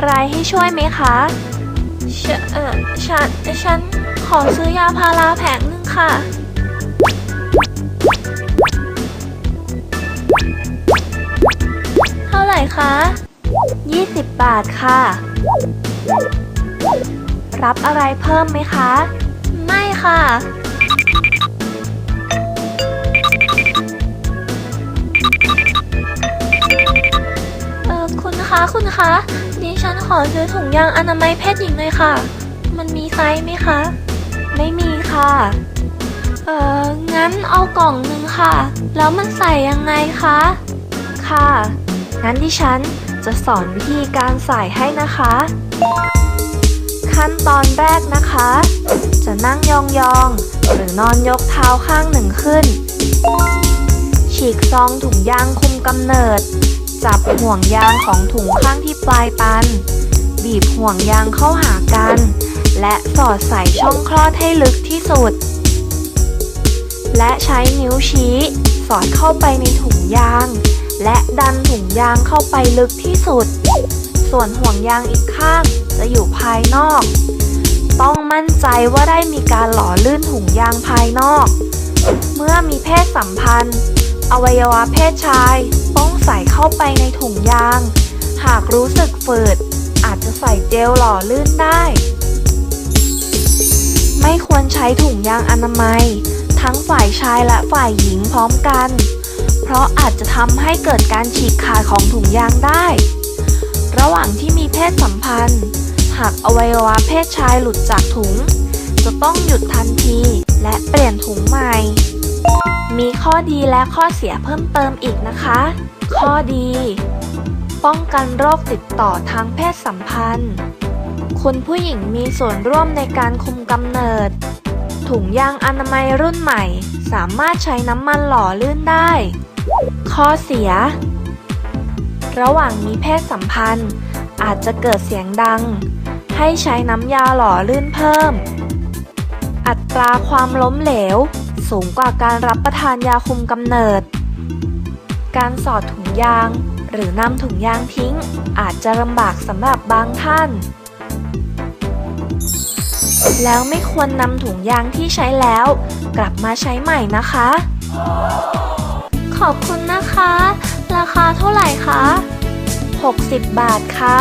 อะไรให้ช่วยไหมคะฉเออฉันฉันขอซื้อยาพาราแผงหนึ่งค่ะ เท่าไหร่คะ 20 บาทค่ะ รับอะไรเพิ่มไหมคะ ไม่ค่ะเออคุณคะ คุณคะ ดิฉันขอซื้อถุงยางอนามัยเพศหญิงหน่อยค่ะ มันมีไซส์ไหมคะ ไม่มีค่ะ เอองั้นเอากล่องหนึ่งค่ะ แล้วมันใส่ยังไงคะ ค่ะ งั้นดิฉันจะสอนวิธีการใส่ให้นะคะ ขั้นตอนแรกนะคะ จะนั่งยองๆ หรือนอนยกเท้าข้างหนึ่งขึ้น ฉีกซองถุงยางคุมกำเนิด จับห่วงยางของถุงข้างที่ปลายปัน บีบห่วงยางเข้าหากัน และสอดใส่ช่องคลอดให้ลึกที่สุด และใช้นิ้วชี้ สอดเข้าไปในถุงยาง และดันถุงยางเข้าไปลึกที่สุด ส่วนห่วงยางอีกข้างจะอยู่ภายนอก ต้องมั่นใจว่าได้มีการหล่อลื่นถุงยางภายนอก เมื่อมีเพศสัมพันธ์ อวัยวะเพศชายต้อง ใส่เข้าไปในถุงยาง หากรู้สึกฝืด อาจจะใส่เจลหล่อลื่นได้ ไม่ควรใช้ถุงยางอนามัย ทั้งฝ่ายชายและฝ่ายหญิงพร้อมกัน เพราะอาจจะทำให้เกิดการฉีกขาดของถุงยางได้ ระหว่างที่มีเพศสัมพันธ์ หากอวัยวะเพศชายหลุดจากถุง จะต้องหยุดทันทีและเปลี่ยนถุงใหม่มีข้อดีและข้อเสียเพิ่มเติมอีกนะคะ ข้อดี ป้องกันโรคติดต่อทางเพศสัมพันธ์ คุณผู้หญิงมีส่วนร่วมในการคุมกำเนิด ถุงยางอนามัยรุ่นใหม่ สามารถใช้น้ำมันหล่อลื่นได้ ข้อเสีย ระหว่างมีเพศสัมพันธ์ อาจจะเกิดเสียงดัง ให้ใช้น้ำยาหล่อลื่นเพิ่ม อัตราความล้มเหลว สูงกว่าการรับประทานยาคุมกำเนิด การสอดถุงยาง หรือนำถุงยางทิ้ง อาจจะลำบากสำหรับบางท่าน แล้วไม่ควรนำถุงยางที่ใช้แล้ว กลับมาใช้ใหม่นะคะ ขอบคุณนะคะ ราคาเท่าไหร่คะ 60 บาทค่ะ